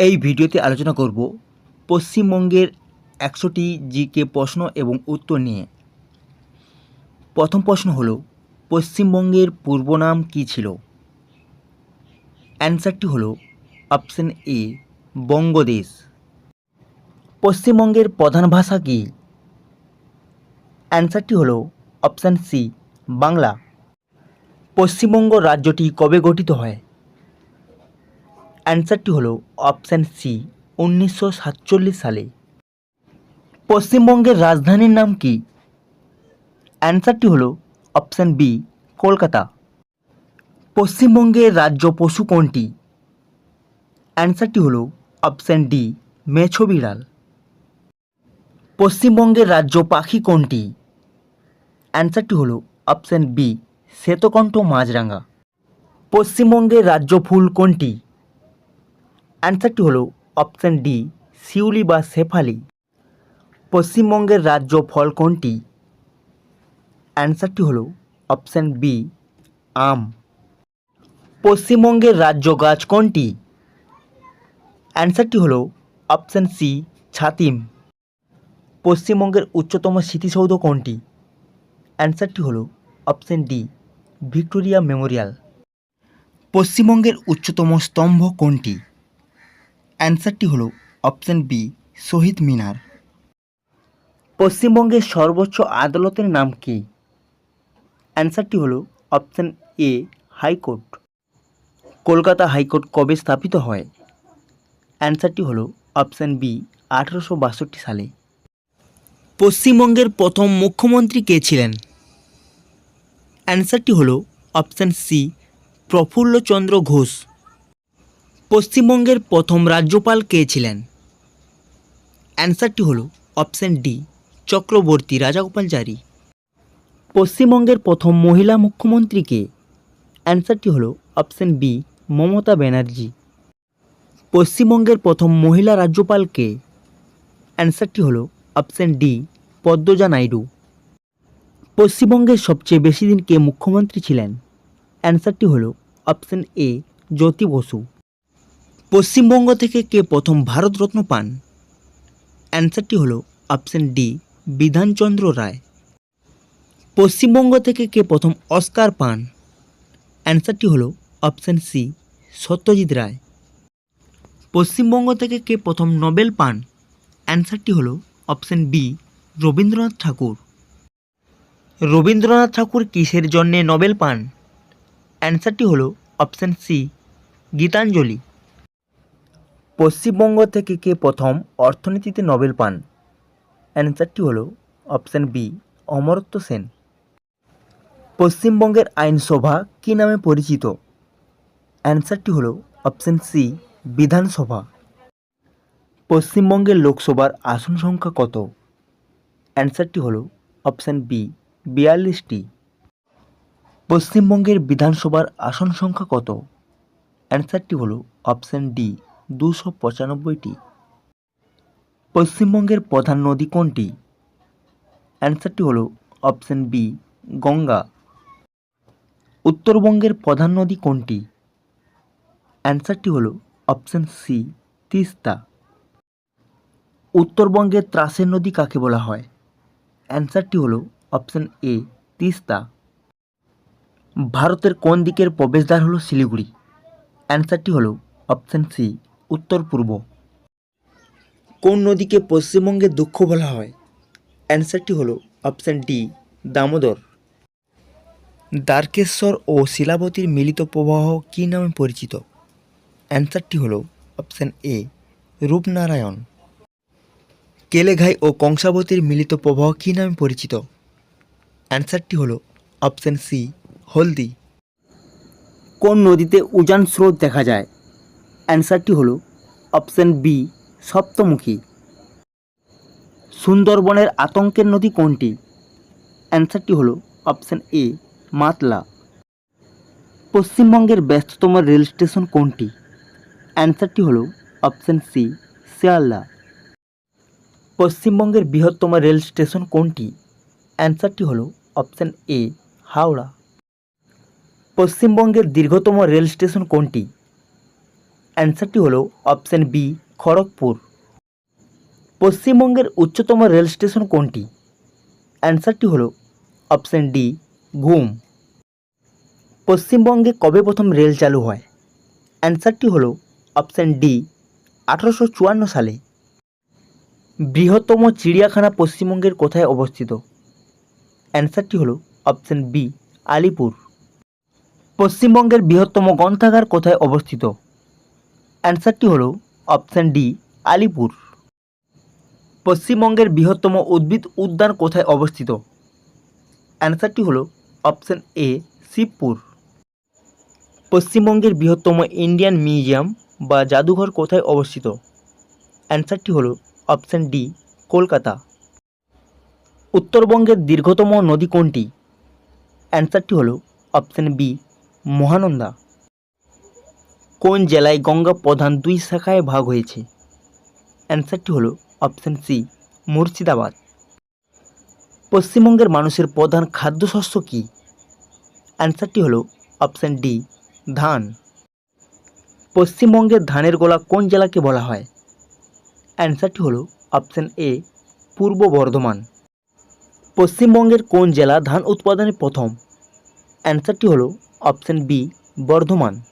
এই ভিডিওতে আলোচনা করব পশ্চিমবঙ্গের একশোটি জিকে প্রশ্ন এবং উত্তর নিয়ে। প্রথম প্রশ্ন হলো, পশ্চিমবঙ্গের পূর্ব নাম কী ছিল? অ্যান্সারটি হলো অপশন এ, বঙ্গদেশ। পশ্চিমবঙ্গের প্রধান ভাষা কী? অ্যান্সারটি হলো অপশান সি, বাংলা। পশ্চিমবঙ্গ রাজ্যটি কবে গঠিত হয়? অ্যান্সারটি হলো অপশান সি, উনিশশো সাতচল্লিশ সালে। পশ্চিমবঙ্গের রাজধানীর নাম কি? অ্যান্সারটি হলো অপশান বি, কলকাতা। পশ্চিমবঙ্গের রাজ্য পশু কোনটি? অ্যান্সারটি হলো অপশান ডি, মেছো বিড়াল। পশ্চিমবঙ্গের রাজ্য পাখি কোনটি? অ্যান্সারটি হলো অপশান বি, শ্বেতকণ্ঠ মাছরাঙা। পশ্চিমবঙ্গের রাজ্য ফুল কোনটি? অ্যান্সারটি হলো অপশান ডি শিউলি বা শেফালি। পশ্চিমবঙ্গের রাজ্য ফল কোনটি? অ্যান্সারটি হলো অপশান বি আম। পশ্চিমবঙ্গের রাজ্য গাছ কোনটি? অ্যান্সারটি হলো অপশান সি ছাতিম। পশ্চিমবঙ্গের উচ্চতম স্মৃতিসৌধ কোনটি? অ্যান্সারটি হলো অপশান ডি ভিক্টোরিয়া মেমোরিয়াল। পশ্চিমবঙ্গের উচ্চতম স্তম্ভ কোনটি? অ্যান্সারটি হলো অপশান বি শহীদ মিনার। পশ্চিমবঙ্গের সর্বোচ্চ আদালতের নাম কি? অ্যান্সারটি হলো option A high court. Kolkata high court কবে স্থাপিত হয়? অ্যান্সারটি হলো অপশান বি আঠেরোশো বাষট্টি সালে। পশ্চিমবঙ্গের প্রথম মুখ্যমন্ত্রী কে ছিলেন? অ্যান্সারটি হলো অপশান সি প্রফুল্লচন্দ্র ঘোষ। পশ্চিমবঙ্গের প্রথম রাজ্যপাল কে ছিলেন? অ্যান্সারটি হলো অপশান ডি, চক্রবর্তী রাজাগোপালচারী পশ্চিমবঙ্গের প্রথম মহিলা মুখ্যমন্ত্রী কে? অ্যান্সারটি হলো অপশান বি, মমতা ব্যানার্জি। পশ্চিমবঙ্গের প্রথম মহিলা রাজ্যপাল কে? অ্যান্সারটি হলো অপশান ডি, পদ্মজা নাইডু। পশ্চিমবঙ্গের সবচেয়ে বেশি দিন কে মুখ্যমন্ত্রী ছিলেন? অ্যান্সারটি হলো অপশান এ, জ্যোতি বসু। পশ্চিমবঙ্গ থেকে কে প্রথম ভারতরত্ন পান? অ্যান্সারটি হলো অপশান ডি, বিধানচন্দ্র রায়। পশ্চিমবঙ্গ থেকে কে প্রথম অস্কার পান? অ্যান্সারটি হলো অপশান সি, সত্যজিৎ রায়। পশ্চিমবঙ্গ থেকে কে প্রথম নোবেল পান? অ্যান্সারটি হলো অপশান বি, রবীন্দ্রনাথ ঠাকুর। রবীন্দ্রনাথ ঠাকুর কিসের জন্যে নোবেল পান? অ্যান্সারটি হলো অপশান সি, গীতাঞ্জলি। পশ্চিমবঙ্গ থেকে কে প্রথম অর্থনীতিতে নোবেল পান? অ্যান্সারটি হলো অপশান বি, অমরত্ব সেন। পশ্চিমবঙ্গের আইনসভা কী নামে পরিচিত? অ্যান্সারটি হলো অপশান সি, বিধানসভা। পশ্চিমবঙ্গের লোকসভার আসন সংখ্যা কত? অ্যান্সারটি হলো অপশান বি, বিয়াল্লিশটি। পশ্চিমবঙ্গের বিধানসভার আসন সংখ্যা কত? অ্যান্সারটি হলো অপশান ডি দুশো পঁচানব্বইটি। পশ্চিমবঙ্গের প্রধান নদী কোনটি? অ্যান্সারটি হলো অপশান বি গঙ্গা। উত্তরবঙ্গের প্রধান নদী কোনটি? অ্যান্সারটি হলো অপশান সি তিস্তা। উত্তরবঙ্গের ত্রাসের নদী কাকে বলা হয়? অ্যান্সারটি হলো অপশান এ তিস্তা। ভারতের কোন দিকের প্রবেশদ্বার হলো শিলিগুড়ি? অ্যান্সারটি হলো অপশান সি উত্তর পূর্ব। কোন নদীকে পশ্চিমবঙ্গে দুঃখ বলা হয়? অ্যান্সারটি হলো অপশান ডি দামোদর। দ্বারকেশ্বর ও শিলাবতীর মিলিত প্রবাহ কী নামে পরিচিত? অ্যান্সারটি হলো অপশান এ রূপনারায়ণ। কেলেঘাই ও কংসাবতীর মিলিত প্রবাহ কী নামে পরিচিত? অ্যান্সারটি হলো অপশান সি হলদি। কোন নদীতে উজান স্রোত দেখা যায়? অ্যান্সারটি হলো অপশান বি সপ্তমুখী। সুন্দরবনের আতঙ্কের নদী কোনটি? অ্যান্সারটি হলো অপশান এ মাতলা। পশ্চিমবঙ্গের ব্যস্ততম রেল স্টেশন কোনটি? অ্যান্সারটি হলো অপশান সি শিয়ালদা। পশ্চিমবঙ্গের বৃহত্তম রেল স্টেশন কোনটি? অ্যান্সারটি হলো অপশান এ হাওড়া। পশ্চিমবঙ্গের দীর্ঘতম রেল স্টেশন কোনটি? অ্যান্সারটি হলো অপশান বি, খড়গপুর। পশ্চিমবঙ্গের উচ্চতম রেল স্টেশন কোনটি? অ্যান্সারটি হলো অপশান ডি, ঘুম। পশ্চিমবঙ্গে কবে প্রথম রেল চালু হয়? অ্যান্সারটি হলো অপশান ডি, আঠারোশো চুয়ান্ন সালে। বৃহত্তম চিড়িয়াখানা পশ্চিমবঙ্গের কোথায় অবস্থিত? অ্যান্সারটি হলো অপশান বি, আলিপুর। পশ্চিমবঙ্গের বৃহত্তম গ্রন্থাগার কোথায় অবস্থিত? অ্যান্সারটি হলো অপশান ডি আলিপুর। পশ্চিমবঙ্গের বৃহত্তম উদ্ভিদ উদ্যান কোথায় অবস্থিত? অ্যান্সারটি হলো অপশান এ শিবপুর। পশ্চিমবঙ্গের বৃহত্তম ইন্ডিয়ান মিউজিয়াম বা জাদুঘর কোথায় অবস্থিত? অ্যান্সারটি হলো অপশান ডি কলকাতা। উত্তরবঙ্গের দীর্ঘতম নদী কোনটি? অ্যান্সারটি হলো অপশান বি মহানন্দা। কোন জেলায় গঙ্গা প্রধান দুই শাখায় ভাগ হয়েছে? অ্যান্সারটি হলো অপশান সি মুর্শিদাবাদ। পশ্চিমবঙ্গের মানুষের প্রধান খাদ্যশস্য কী? অ্যান্সারটি হলো অপশান ডি ধান। পশ্চিমবঙ্গের ধানের গোলা কোন জেলাকে বলা হয়? অ্যান্সারটি হলো অপশান এ পূর্ব বর্ধমান। পশ্চিমবঙ্গের কোন জেলা ধান উৎপাদনে প্রথম? অ্যান্সারটি হলো অপশান বি বর্ধমান।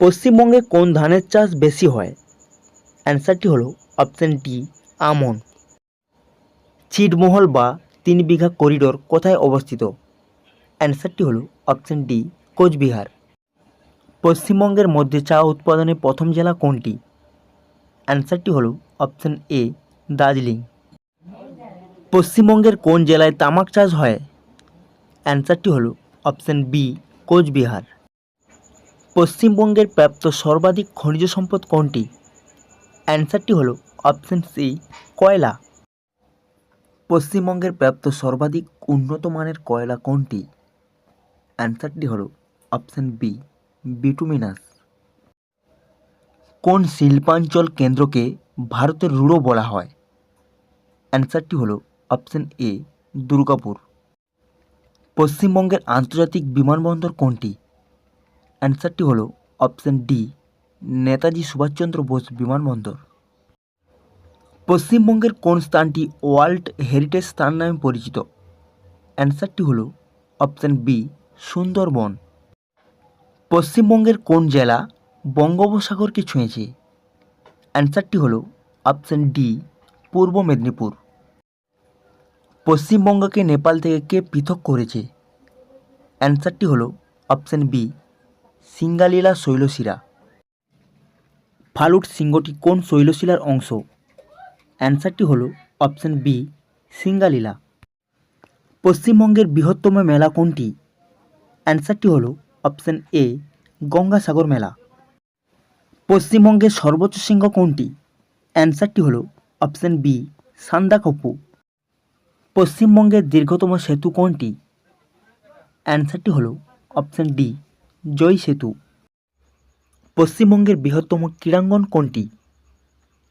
পশ্চিমবঙ্গে কোন ধানের চাষ বেশি হয়? অ্যান্সারটি হলো অপশান ডি আমন। ছিটমহল বা তিন বিঘা করিডোর কোথায় অবস্থিত? অ্যান্সারটি হলো অপশান ডি কোচবিহার। পশ্চিমবঙ্গের মধ্যে চা উৎপাদনে প্রথম জেলা কোনটি? অ্যান্সারটি হলো অপশান এ দার্জিলিং। পশ্চিমবঙ্গের কোন জেলায় তামাক চাষ হয়? অ্যান্সারটি হলো অপশান বি কোচবিহার। পশ্চিমবঙ্গের প্রাপ্ত সর্বাধিক খনিজ সম্পদ কোনটি? অ্যান্সারটি হলো অপশান সি, কয়লা। পশ্চিমবঙ্গের প্রাপ্ত সর্বাধিক উন্নত মানের কয়লা কোনটি? অ্যান্সারটি হলো অপশান বি, বিটুমিনাস। কোন শিল্পাঞ্চল কেন্দ্রকে ভারতের রুড়ো বলা হয়? অ্যান্সারটি হলো অপশান এ, দুর্গাপুর। পশ্চিমবঙ্গের আন্তর্জাতিক বিমানবন্দর কোনটি? অ্যান্সারটি হলো অপশান ডি, নেতাজি সুভাষচন্দ্র বোস বিমানবন্দর। পশ্চিমবঙ্গের কোন স্থানটি ওয়ার্ল্ড হেরিটেজ স্থান নামে পরিচিত? অ্যান্সারটি হলো অপশান বি, সুন্দরবন। পশ্চিমবঙ্গের কোন জেলা বঙ্গোপসাগরকে ছুঁয়েছে? অ্যান্সারটি হলো অপশান ডি, পূর্ব মেদিনীপুর। পশ্চিমবঙ্গকে নেপাল থেকে কে পৃথক করেছে? অ্যান্সারটি হলো অপশান বি সিঙ্গালীলা শৈলশিরা। ফালুট সিংহটি কোন শৈলশিলার অংশ? অ্যান্সারটি হলো অপশান বি, সিঙ্গালীলা। পশ্চিমবঙ্গের বৃহত্তম মেলা কোনটি? অ্যান্সারটি হলো অপশান এ, গঙ্গাসাগর মেলা। পশ্চিমবঙ্গের সর্বোচ্চ শৃঙ্গ কোনটি? অ্যান্সারটি হলো অপশান বি, সান্দাকপু। পশ্চিমবঙ্গের দীর্ঘতম সেতু কোনটি? অ্যান্সারটি হলো অপশান ডি জয় সেতু। পশ্চিমবঙ্গের বৃহত্তম ক্রীড়াঙ্গন কোনটি?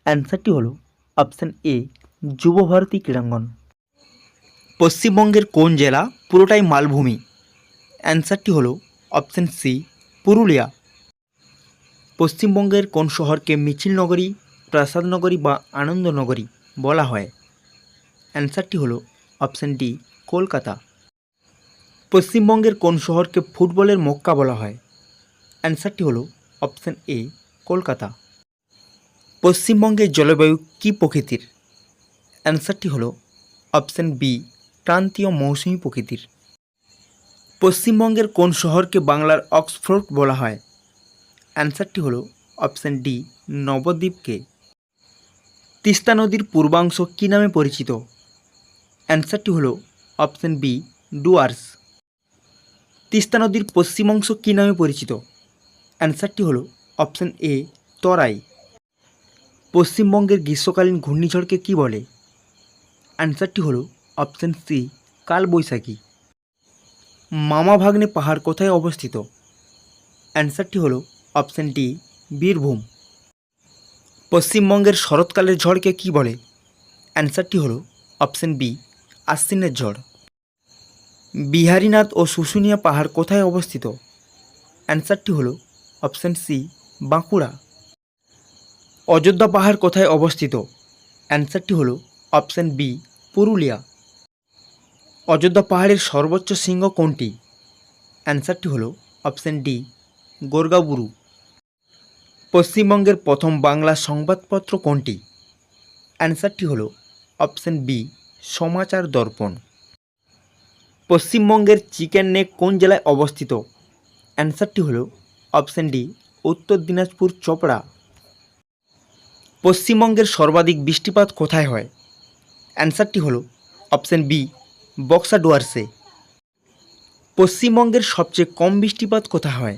অ্যান্সারটি হলো অপশান এ যুবভারতী ক্রীড়াঙ্গন। পশ্চিমবঙ্গের কোন জেলা পুরোটাই মালভূমি? অ্যান্সারটি হলো অপশান সি, পুরুলিয়া। পশ্চিমবঙ্গের কোন শহরকে মিছিল নগরী, প্রাসাদ নগরী বা আনন্দ নগরী বলা হয়? অ্যান্সারটি হলো অপশান ডি, কলকাতা। পশ্চিমবঙ্গের কোন শহরকে ফুটবলের মক্কা বলা হয়? অ্যান্সারটি হলো অপশান এ, কলকাতা। পশ্চিমবঙ্গের জলবায়ু কী প্রকৃতির? অ্যান্সারটি হলো অপশান বি, ক্রান্তীয় মৌসুমী প্রকৃতির। পশ্চিমবঙ্গের কোন শহরকে বাংলার অক্সফোর্ড বলা হয়? অ্যান্সারটি হলো অপশান ডি, নবদ্বীপকে। তিস্তা নদীর পূর্বাংশ কী নামে পরিচিত? অ্যান্সারটি হলো অপশান বি, ডুয়ার্স। তিস্তা নদীর পশ্চিম অংশ কী নামে পরিচিত? অ্যান্সারটি হলো অপশান এ, তরাই। পশ্চিমবঙ্গের গ্রীষ্মকালীন ঘূর্ণিঝড়কে কী বলে? অ্যান্সারটি হলো অপশান সি, কালবৈশাখী। মামা ভাগ্নে পাহাড় কোথায় অবস্থিত? অ্যান্সারটি হলো অপশান ডি, বীরভূম। পশ্চিমবঙ্গের শরৎকালের ঝড়কে কী বলে? অ্যান্সারটি হলো অপশান বি, আশ্বিনের ঝড়। বিহারীনাথ ও শুশুনিয়া পাহাড় কোথায় অবস্থিত? অ্যান্সারটি হলো অপশান সি বাঁকুড়া। অযোধ্যা পাহাড় কোথায় অবস্থিত? অ্যান্সারটি হলো অপশান বি পুরুলিয়া। অযোধ্যা পাহাড়ের সর্বোচ্চ শৃঙ্গ কোনটি? অ্যান্সারটি হলো অপশান ডি গোরগাবুরু পশ্চিমবঙ্গের প্রথম বাংলা সংবাদপত্র কোনটি? অ্যান্সারটি হলো অপশান বি সমাচার দর্পণ। পশ্চিমবঙ্গের চিকেন নেক কোন জেলায় অবস্থিত? অ্যান্সারটি হল অপশান ডি, উত্তর দিনাজপুর, চোপড়া। পশ্চিমবঙ্গের সর্বাধিক বৃষ্টিপাত কোথায় হয়? অ্যান্সারটি হল অপশান বি বক্সা ডুয়ার্সে পশ্চিমবঙ্গের সবচেয়ে কম বৃষ্টিপাত কোথায় হয়?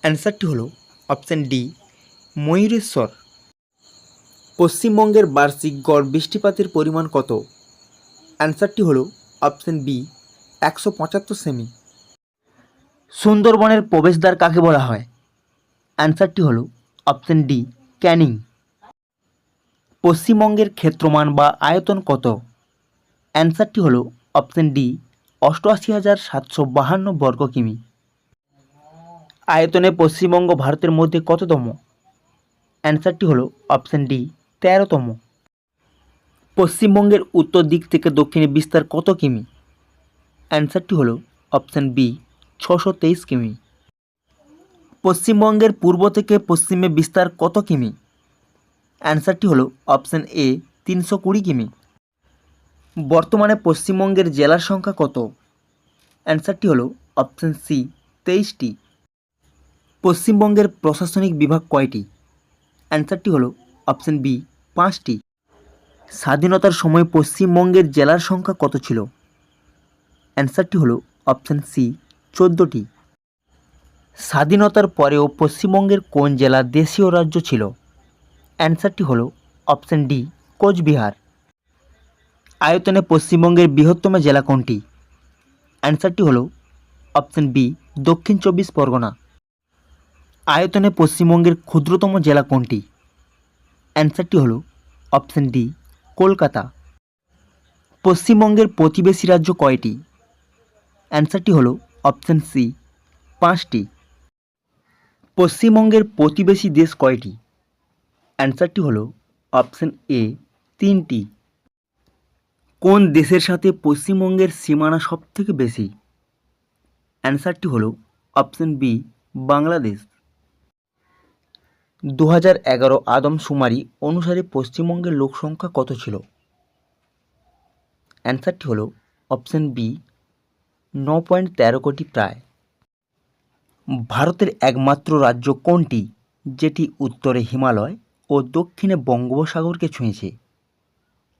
অ্যান্সারটি হল অপশান ডি, ময়ূরেশ্বর। পশ্চিমবঙ্গের বার্ষিক গড় বৃষ্টিপাতের পরিমাণ কত? অ্যান্সারটি হলো অপশান বি একশো পঁচাত্তর সেমি সুন্দরবনের প্রবেশদ্বার কাকে বলা হয়? অ্যান্সারটি হলো অপশান ডি ক্যানিং পশ্চিমবঙ্গের ক্ষেত্রমান বা আয়তন কত? অ্যান্সারটি হলো অপশান ডি অষ্টআশি হাজার সাতশো বাহান্ন বর্গ কিমি। আয়তনে পশ্চিমবঙ্গ ভারতের মধ্যে কততম? অ্যান্সারটি হলো অপশান ডি তেরোতম। পশ্চিমবঙ্গের উত্তর দিক থেকে দক্ষিণে বিস্তার কত কিমি? অ্যান্সারটি হলো অপশান বি, ছশো তেইশ কিমি। পশ্চিমবঙ্গের পূর্ব থেকে পশ্চিমে বিস্তার কত কিমি? অ্যান্সারটি হলো অপশান এ, তিনশো কুড়ি কিমি। বর্তমানে পশ্চিমবঙ্গের জেলার সংখ্যা কত? অ্যান্সারটি হলো অপশান সি তেইশটি পশ্চিমবঙ্গের প্রশাসনিক বিভাগ কয়টি? অ্যান্সারটি হলো অপশান বি পাঁচটি স্বাধীনতার সময় পশ্চিমবঙ্গের জেলার সংখ্যা কত ছিল? অ্যান্সারটি হলো অপশান সি, চোদ্দোটি। স্বাধীনতার পরেও পশ্চিমবঙ্গের কোন জেলা দেশীয় রাজ্য ছিল? অ্যান্সারটি হলো অপশান ডি, কোচবিহার। আয়তনে পশ্চিমবঙ্গের বৃহত্তম জেলা কোনটি? অ্যান্সারটি হলো অপশান বি, দক্ষিণ চব্বিশ পরগনা। আয়তনে পশ্চিমবঙ্গের ক্ষুদ্রতম জেলা কোনটি? অ্যান্সারটি হলো অপশান ডি, কলকাতা। পশ্চিমবঙ্গের প্রতিবেশী রাজ্য কয়টি? অ্যান্সারটি হলো অপশান সি, পাঁচটি। পশ্চিমবঙ্গের প্রতিবেশী দেশ কয়টি? অ্যান্সারটি হলো অপশান এ, তিনটি। কোন দেশের সাথে পশ্চিমবঙ্গের সীমানা সবথেকে বেশি? অ্যান্সারটি হলো অপশান বি, বাংলাদেশ। দু হাজার এগারো আদমশুমারি অনুসারে পশ্চিমবঙ্গের লোকসংখ্যা কত ছিল? অ্যান্সারটি হলো অপশান বি ন পয়েন্ট তেরো কোটি প্রায়। ভারতের একমাত্র রাজ্য কোনটি? যেটি উত্তরে হিমালয় ও দক্ষিণে বঙ্গোপসাগরকে ছুঁয়েছে।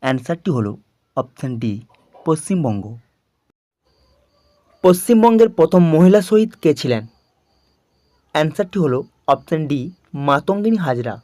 অ্যান্সারটি হলো অপশান ডি, পশ্চিমবঙ্গ। পশ্চিমবঙ্গের প্রথম মহিলা শহীদ কে ছিলেন? অ্যান্সারটি হলো অপশান ডি, মাতঙ্গিনী হাজরা।